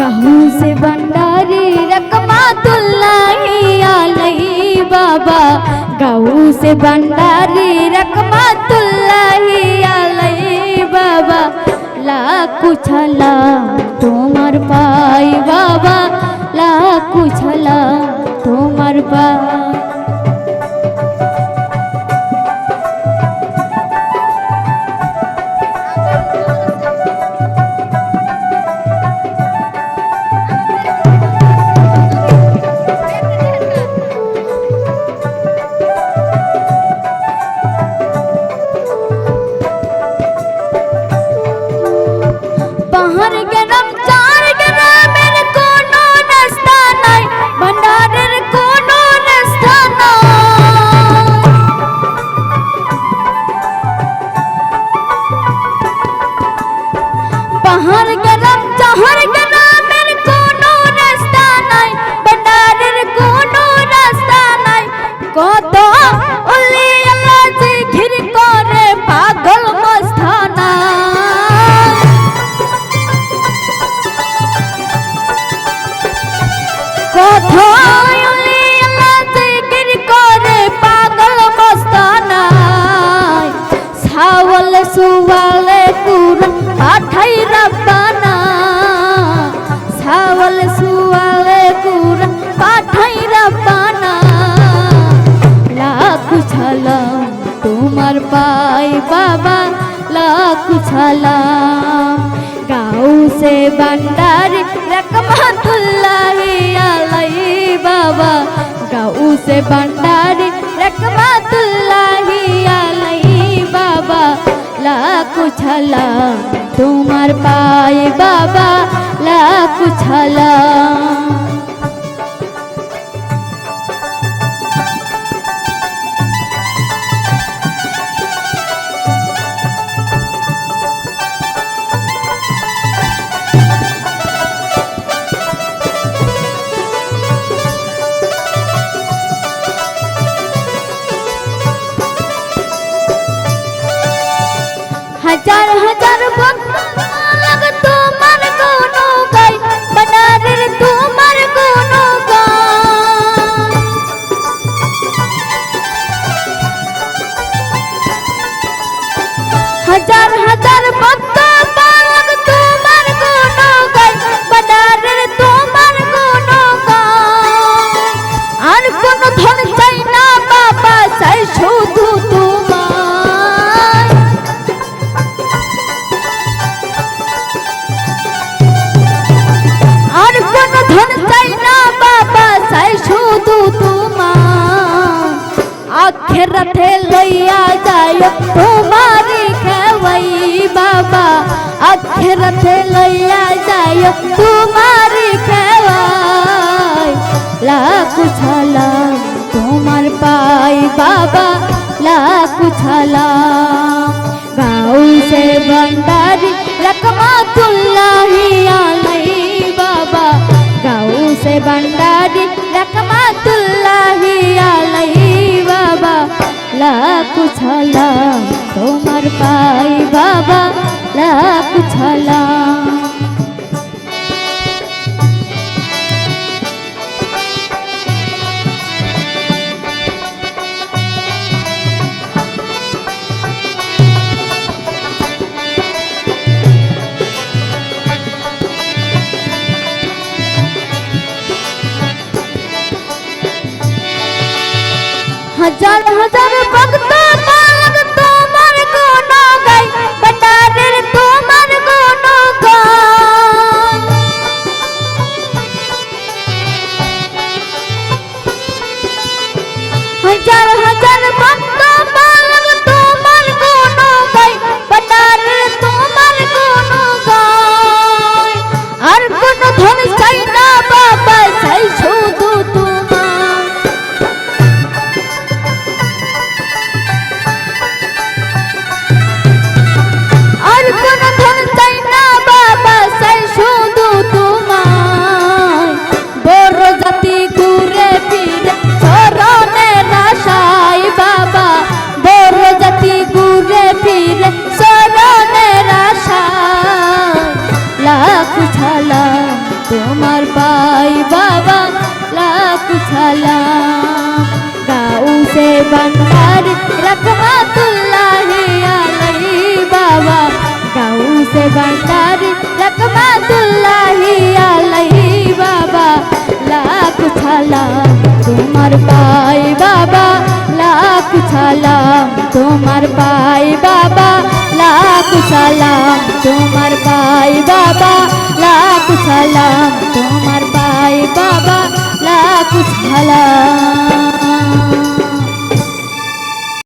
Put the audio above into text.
कहूँ से भंडारी रकमातुल्लाही अलैहि बाबा गाँव से भंडारी रकमातुल्लाही अलैहि बाबा লাখু ছালা তোমার পাই বাবা লাখু ছালা তোমার পাই সুওয়ালে কুরআন পাঠাই রব্বানা। সুওয়ালে কুরআন পাঠাই রব্বানা। লাখ ছালাম তোমার পাই বাবা, লাখ ছালাম গাও সে ভंडारी রকমাতুল্লাহি আলাইহি বাবা গাও সে ছালাম তোমার পায়ে বাবা লাখ ছালাম হাজার হাজার ভক্ত পালক, তোমার কোন গাই তোমার কোন আর কোন ধন চাই না বাবা, চাই শুধু তোমার। আর কোন ধন চাই না বাবা, চাই শুধু তোমার। আখেরাতে লইয়া যায় তোমারি বাবা লাখ সালাম গাউসে ভান্ডারি রকমাতুল্লাহি আলাই বাবা গাউসে ভান্ডারি রকমাতুল্লাহি আলাই বাবা লাখ সালাম তোমার পাই বাবা লাখ সালাম হাজার হাজার ভক্ত তোমার পাই বাবা, লাখ সালাম গাউ সে বন্দার রকমাতুল্লাহি আলাইহি বাবা। গাউ সে বন্দার রকমাতুল্লাহি আলাইহি বাবা। লাখ সালাম তোমার পাই বাবা, লাখ সালাম তোমার পাই বাবা তোমার পাই বাবা লাখ সালাম। তোমার পাই বাবা লাখ সালাম।